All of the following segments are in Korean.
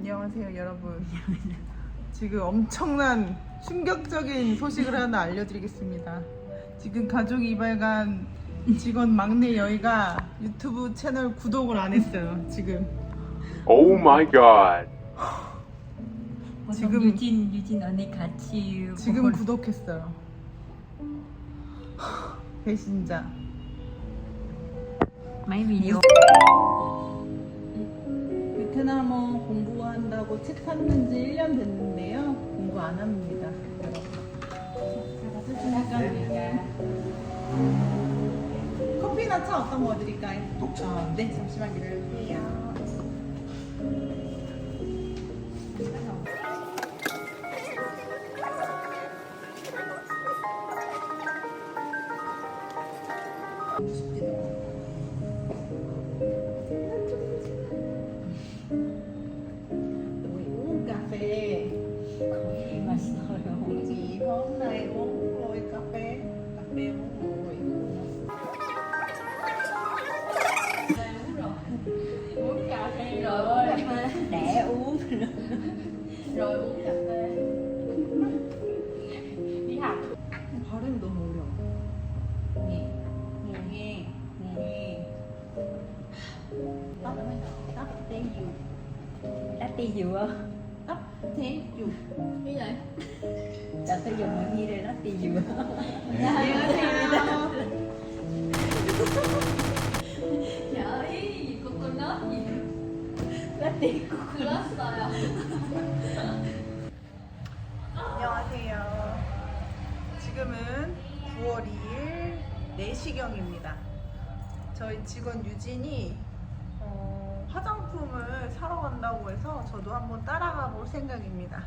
안녕하세요 여러분 지금 엄청난 충격적인 소식을 하나 알려드리겠습니다 지금 가족 이발관 직원 막내 여의가 유튜브 채널 구독을 안 했어요 지금 Oh my god. 보통 지금- 유진 유진 언니 같이 지금 보고 구독했어요 배신자 mấy video 베트남어 공부 한다고 책 샀는 지 1년 됐는데요. 공부 안 합니다. 커피나 차 어떤 거 드릴까요? 녹차. 네 잠시만 기다려주세요 rồi uống cà phê đi học 발음이 너무 어려워 nghe nghe nghe Tóc Tóc té dù latte dừa Tóc té dù cái gì đã tôi dùng mọi nhi rồi latte dừa 안녕하 latte coconut 안녕하세요 지금은 9월 2일 4시경입니다 저희 직원 유진이 어, 화장품을 사러 간다고 해서 저도 한번 따라가 볼 생각입니다.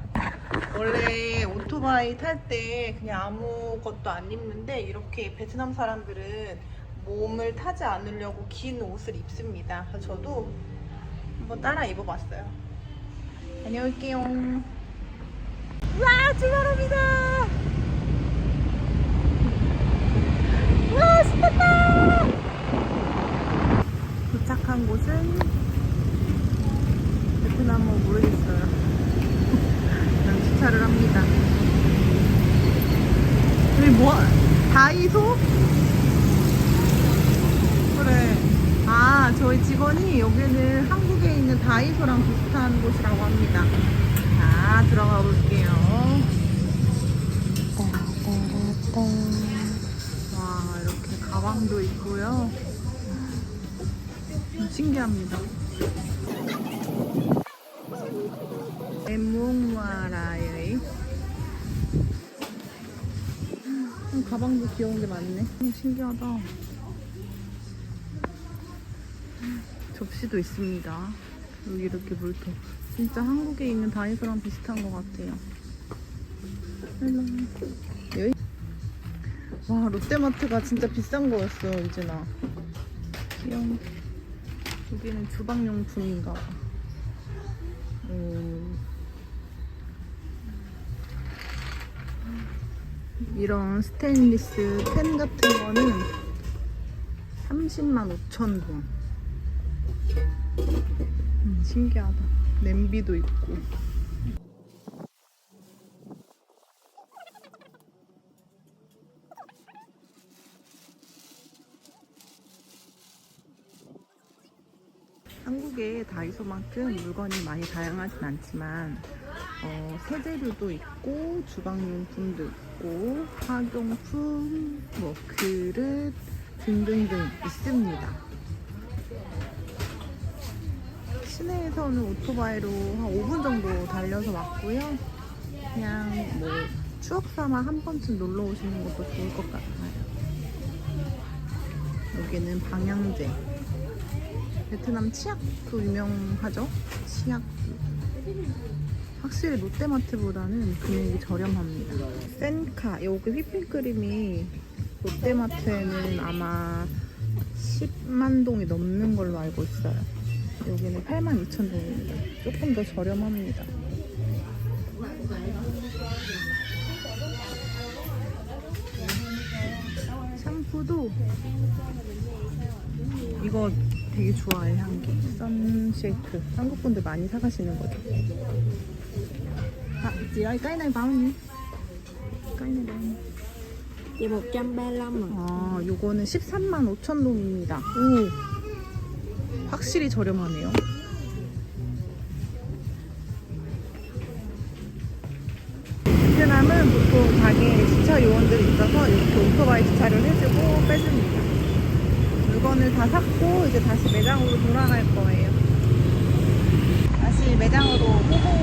원래 오토바이 탈 때 그냥 아무것도 안 입는데 이렇게 베트남 사람들은 몸을 타지 않으려고 긴 옷을 입습니다. 저도 한번 따라 입어봤어요. 다녀올게요. 와, 출발합니다! 와, 신났다! 도착한 곳은 베트남어 모르겠어요. 그냥 주차를 합니다. 여기 뭐, 다이소? 그래. 아, 저희 직원이 여기는 한국에 있는 다이소랑 비슷한 곳이라고 합니다. 자, 들어가 볼게요. 와, 이렇게 가방도 있고요. 신기합니다. 에몽와라의 음, 가방도 귀여운 게 많네. 음, 신기하다. 접시도 있습니다. 여기 이렇게 물통. 진짜 한국에 있는 다이소랑 비슷한 것 같아요. 여기. 와, 롯데마트가 진짜 비싼 거였어, 유진아. 귀여워. 여기는 주방용품인가 봐. 음. 이런 스테인리스 팬 같은 거는 30만 5천 동. 음, 신기하다. 냄비도 있고. 한국에 다이소만큼 물건이 많이 다양하진 않지만 어, 세제류도 있고 주방용품도 있고 학용품, 뭐 그릇 등등등 있습니다. 시내에서는 오토바이로 한 5분 정도 달려서 왔고요. 그냥 뭐 추억 삼아 한 번쯤 놀러 오시는 것도 좋을 것 같아요. 여기는 방향제. 베트남 치약도 유명하죠? 치약도. 확실히 롯데마트보다는 금액이 저렴합니다. 센카, 여기 휘핑크림이 롯데마트에는 아마 10만 동이 넘는 걸로 알고 있어요. 여기는 8만 2천 동입니다. 조금 더 저렴합니다. 샴푸도 이거 되게 좋아해 향기. 선쉐이크. 한국 분들 많이 사가시는 거죠. 아, chị ơi cái này bao nhiêu? cái này bao nhiêu? Vậy 135 à 아, 요거는 13만 5천 동입니다. 오, 확실히 저렴하네요. 베트남은 보통 가게에 주차 요원들이 있어서 이렇게 오토바이 주차를 해주고 빼줍니다. 물건을 다 샀고 이제 다시 매장으로 돌아갈 거예요. 다시 매장으로 호보